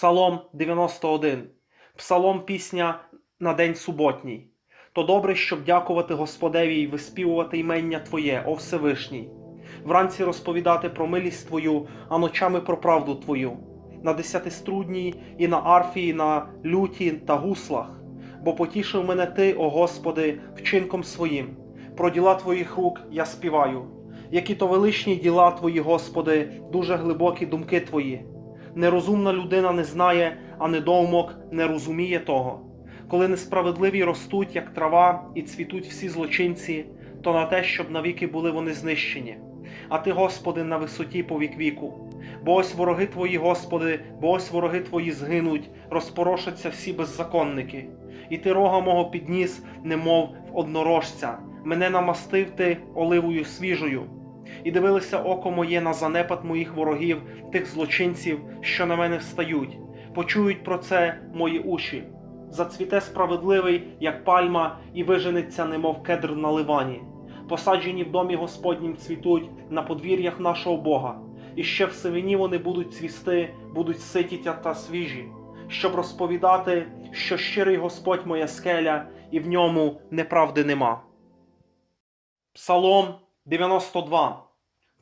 Псалом 91. Псалом пісня на день суботній. То добре, щоб дякувати Господеві і виспівувати ймення Твоє, о Всевишній. Вранці розповідати про милість Твою, а ночами про правду Твою. На десятиструдній і на арфі, і на люті та гуслах. Бо потішив мене Ти, о Господи, вчинком своїм. Про діла Твоїх рук я співаю. Які то величні діла Твої, Господи, дуже глибокі думки Твої. Нерозумна людина не знає, а недоумок не розуміє того. Коли несправедливі ростуть, як трава, і цвітуть всі злочинці, то на те, щоб навіки були вони знищені. А ти, Господи, на висоті по вік віку. Бо ось вороги Твої, Господи, бо ось вороги Твої згинуть, розпорошаться всі беззаконники. І ти рога мого підніс, немов в однорожця, мене намастив ти оливою свіжою. І дивилися око моє на занепад моїх ворогів, тих злочинців, що на мене встають. Почують про це мої уші. Зацвіте справедливий, як пальма, і виженеться, немов кедр на ливані. Посаджені в домі Господнім цвітуть на подвір'ях нашого Бога. І ще в сивині вони будуть цвісти, будуть ситі та свіжі, щоб розповідати, що щирий Господь моя скеля, і в ньому неправди нема. Псалом 92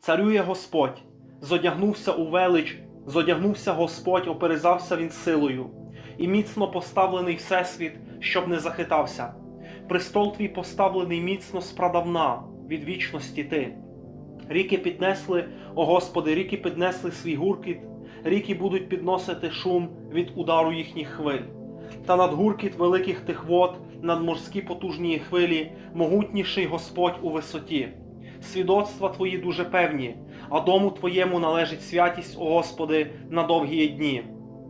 Царює Господь, зодягнувся у велич, зодягнувся Господь, оперезався він силою, і міцно поставлений Всесвіт, щоб не захитався. Престол твій поставлений міцно спрадавна, від вічності ти. Ріки піднесли, о Господи, ріки піднесли свій гуркіт, ріки будуть підносити шум від удару їхніх хвиль. Та над гуркіт великих тих вод, над морські потужні хвилі, могутніший Господь у висоті. Свідоцтва твої дуже певні, а дому твоєму належить святість, о Господи, на довгі дні.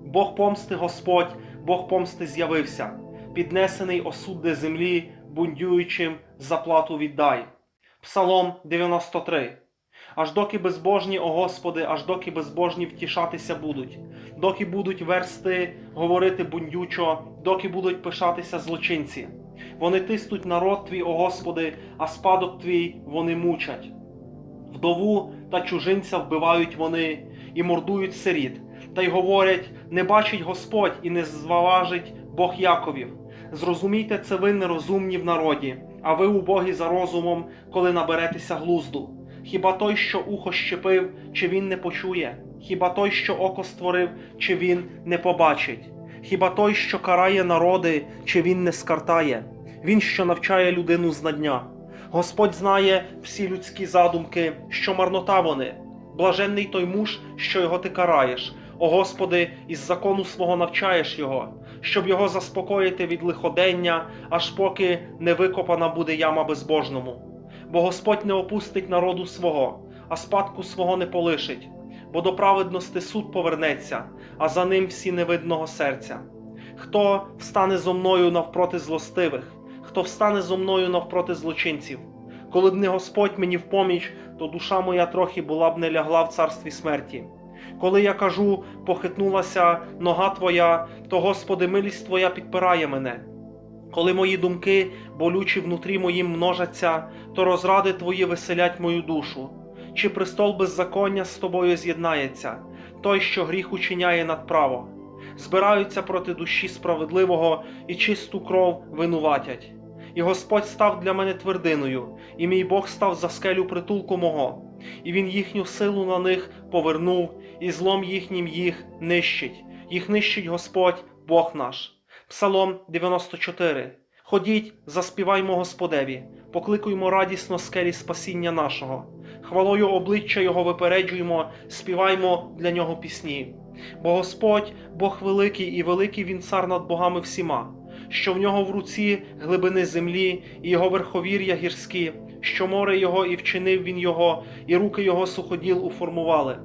Бог помсти Господь, Бог помсти з'явився, піднесений осудде землі, бундюючим заплату віддай. Псалом 93 Аж доки безбожні, о Господи, аж доки безбожні втішатися будуть, доки будуть версти говорити бундючо, доки будуть пишатися злочинці. Вони тиснуть народ твій, о Господи, а спадок твій вони мучать. Вдову та чужинця вбивають вони і мордують сиріт, та й говорять: не бачить Господь і не зважить Бог Яковів. Зрозумійте це ви нерозумні в народі, а ви убогі за розумом, коли наберетеся глузду. Хіба той, що ухо щепив, чи він не почує? Хіба той, що око створив, чи він не побачить? Хіба той, що карає народи, чи він не скартає? Він, що навчає людину знання. Господь знає всі людські задумки, що марнота вони. Блаженний той муж, що його ти караєш. О Господи, із закону свого навчаєш його, щоб його заспокоїти від лиходення, аж поки не викопана буде яма безбожному. Бо Господь не опустить народу свого, а спадку свого не полишить, бо до праведності суд повернеться, а за ним всі невидного серця. Хто встане зо мною навпроти злостивих, хто встане зо мною навпроти злочинців? Коли б не Господь мені в поміч, то душа моя трохи була б не лягла в царстві смерті. Коли я кажу, похитнулася нога твоя, то Господи, милість Твоя підпирає мене. Коли мої думки болючі внутрі моїм множаться, то розради Твої веселять мою душу. Чи престол беззаконня з тобою з'єднається, той, що гріх учиняє надправо, збираються проти душі справедливого і чисту кров винуватять. І Господь став для мене твердиною, і мій Бог став за скелю притулку мого, і Він їхню силу на них повернув, і злом їхнім їх нищить. Їх нищить Господь, Бог наш. Псалом 94. Ходіть, заспіваймо Господеві, покликуймо радісно скелі спасіння нашого. Хвалою обличчя Його випереджуємо, співаймо для нього пісні. Бо Господь, Бог великий і великий Він цар над богами всіма, що в нього в руці глибини землі, і його верховір'я гірські, що море його і вчинив він його, і руки його суходіл уформували.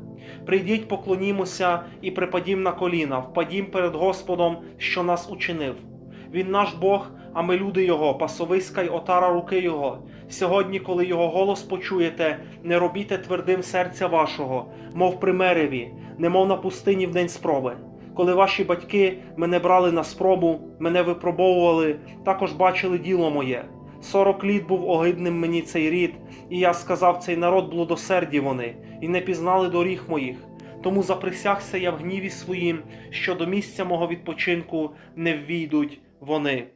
Прийдіть, поклонімося і припадім на коліна, впадім перед Господом, що нас учинив. Він наш Бог, а ми люди Його, пасовиська й отара руки Його. Сьогодні, коли Його голос почуєте, не робіте твердим серця вашого, мов при мереві, немов на пустині в день спроби. Коли ваші батьки мене брали на спробу, мене випробовували, також бачили діло моє. Сорок літ був огидним мені цей рід, і я сказав, цей народ блудосерді вони, і не пізнали доріг моїх. Тому заприсягся я в гніві своїм, що до місця мого відпочинку не ввійдуть вони.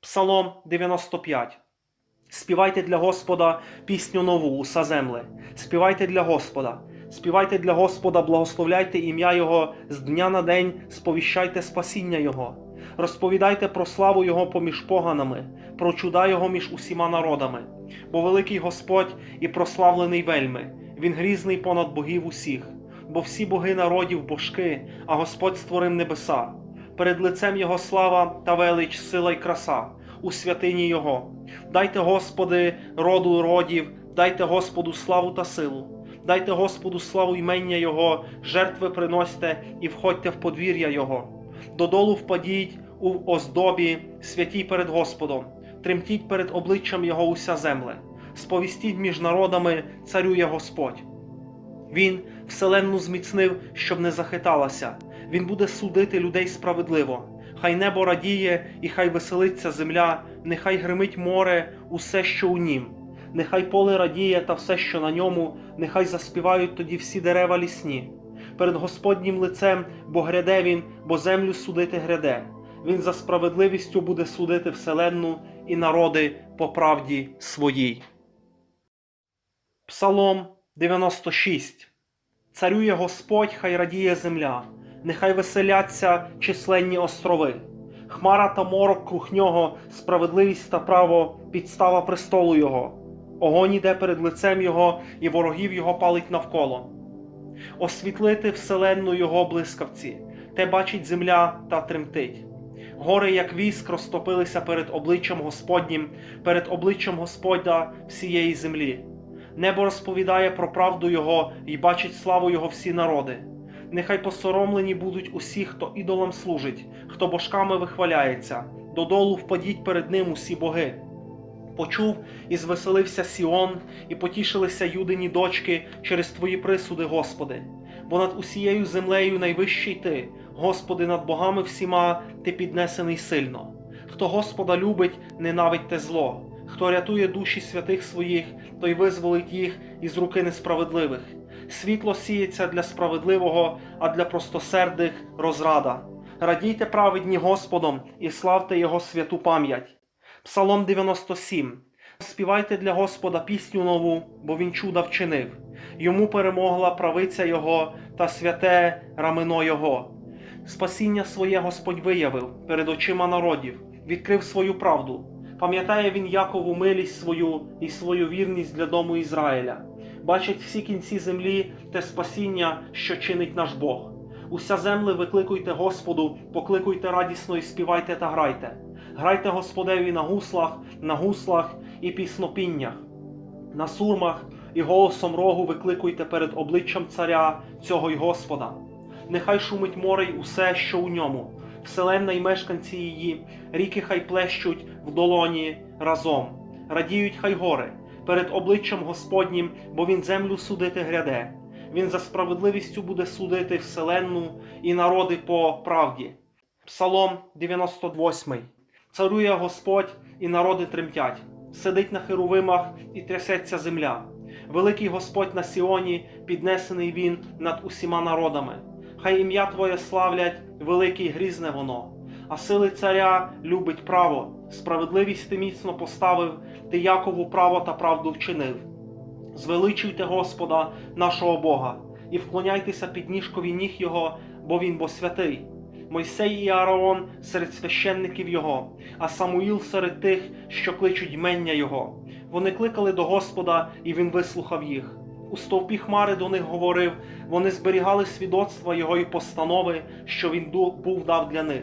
Псалом 95 Співайте для Господа пісню нову, уса земле. Співайте для Господа. Співайте для Господа, благословляйте ім'я Його з дня на день, сповіщайте спасіння Його. Розповідайте про славу Його поміж поганами, про чуда Його між усіма народами. Бо великий Господь і прославлений вельми, Він грізний понад богів усіх, бо всі боги народів божки, а Господь створив небеса. Перед лицем Його слава та велич, сила й краса, у святині Його. Дайте Господи, роду родів, дайте Господу славу та силу. Дайте Господу славу ймення Його, жертви приносьте і входьте в подвір'я Його. Додолу впадіть у оздобі, святій перед Господом, тремтіть перед обличчям Його уся земле, сповістіть між народами, царює Господь. Він вселенну зміцнив, щоб не захиталася. Він буде судити людей справедливо. Хай небо радіє, і хай веселиться земля, нехай гримить море, усе, що у нім. Нехай поле радіє та все, що на ньому, нехай заспівають тоді всі дерева лісні. Перед Господнім лицем, бо гряде він, бо землю судити гряде. Він за справедливістю буде судити вселенну і народи по правді своїй. Псалом 96 Царює Господь, хай радіє земля, нехай веселяться численні острови. Хмара та морок круг нього, справедливість та право, підстава престолу Його. Огонь іде перед лицем Його, і ворогів Його палить навколо. Освітлити вселенну Його блискавці, те бачить земля та тремтить. Гори, як віск, розтопилися перед обличчям Господнім, перед обличчям Господа всієї землі. Небо розповідає про правду Його і бачить славу Його всі народи. Нехай посоромлені будуть усі, хто ідолам служить, хто божками вихваляється, додолу впадіть перед ним усі боги. Почув і звеселився Сіон, і потішилися юдині дочки через твої присуди, Господи. Бо над усією землею найвищий ти, Господи, над богами всіма ти піднесений сильно. Хто Господа любить, ненавидь те зло. Хто рятує душі святих своїх, той визволить їх із руки несправедливих. Світло сіється для справедливого, а для простосердих розрада. Радійте праведні Господом і славте Його святу пам'ять. Псалом 97. Співайте для Господа пісню нову, бо Він чуда вчинив. Йому перемогла правиця Його та святе рамено Його. Спасіння своє Господь виявив перед очима народів, відкрив свою правду. Пам'ятає він Якову милість свою і свою вірність для дому Ізраїля. Бачить всі кінці землі те спасіння, що чинить наш Бог. Уся земле викликуйте Господу, покликуйте радісно і співайте та грайте. Грайте Господеві на гуслах, на гуслах і піснопіннях, на сурмах і голосом рогу викликуйте перед обличчям царя цього й Господа. Нехай шумить море й усе, що у ньому, вселенна й мешканці її, ріки хай плещуть в долоні разом, радіють хай гори перед обличчям Господнім, бо він землю судити гряде. Він за справедливістю буде судити вселенну і народи по правді. Псалом 98. Царює Господь, і народи тремтять, сидить на херовимах і трясеться земля. Великий Господь на Сіоні, піднесений він над усіма народами. Хай ім'я Твоє славлять, великий грізне воно. А сили царя любить право, справедливість ти міцно поставив, ти Якову право та правду вчинив. Звеличуйте Господа, нашого Бога, і вклоняйтеся під ніжкові ніг Його, бо Він бо святий. Мойсей і Ааron серед священників Його, а Самуїл серед тих, що кличуть ймення Його. Вони кликали до Господа, і Він вислухав їх. У стовпі хмари до них говорив, вони зберігали свідоцтва Його і постанови, що Він був дав для них.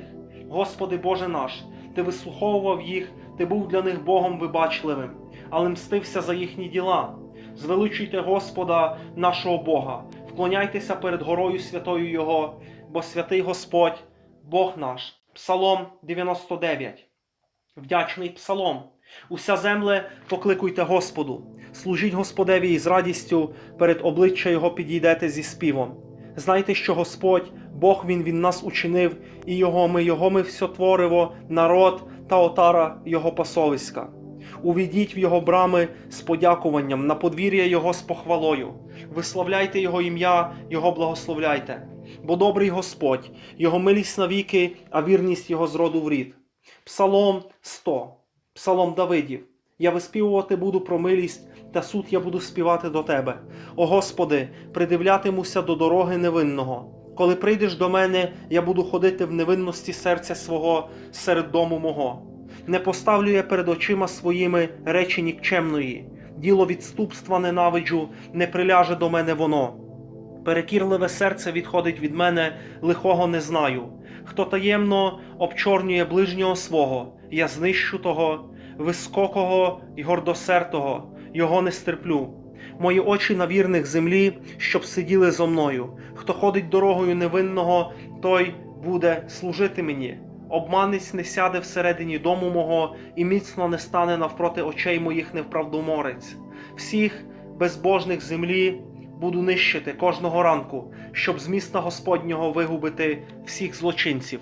Господи Боже наш, Ти вислуховував їх, Ти був для них Богом вибачливим, але мстився за їхні діла. Звеличуйте Господа, нашого Бога, вклоняйтеся перед горою святою Його, бо святий Господь, Бог наш. Псалом 99. Вдячний псалом. Уся земле покликуйте Господу, служіть Господеві із радістю, перед обличчя Його підійдете зі співом. Знайте, що Господь, Бог Він Він нас учинив, і Його ми, Його ми все твориво, народ та отара Його пасовиська. Увійдіть в його брами з подякуванням, на подвір'я його з похвалою. Висловляйте його ім'я, його благословляйте. Бо добрий Господь, його милість навіки, а вірність його з роду в рід. Псалом 100. Псалом Давидів. Я виспівувати буду про милість, та суд я буду співати до тебе. О Господи, придивлятимуся до дороги невинного. Коли прийдеш до мене, я буду ходити в невинності серця свого серед дому мого. Не поставлю я перед очима своїми речі нікчемної, діло відступства ненавиджу, не приляже до мене воно. Перекірливе серце відходить від мене, лихого не знаю. Хто таємно обчорнює ближнього свого, я знищу того, вискокого й гордосертого, його не стерплю. Мої очі на вірних землі, щоб сиділи зо мною. Хто ходить дорогою невинного, той буде служити мені. Обманець не сяде всередині дому мого і міцно не стане навпроти очей моїх невправдоморець. Всіх безбожних землі буду нищити кожного ранку, щоб з міста Господнього вигубити всіх злочинців.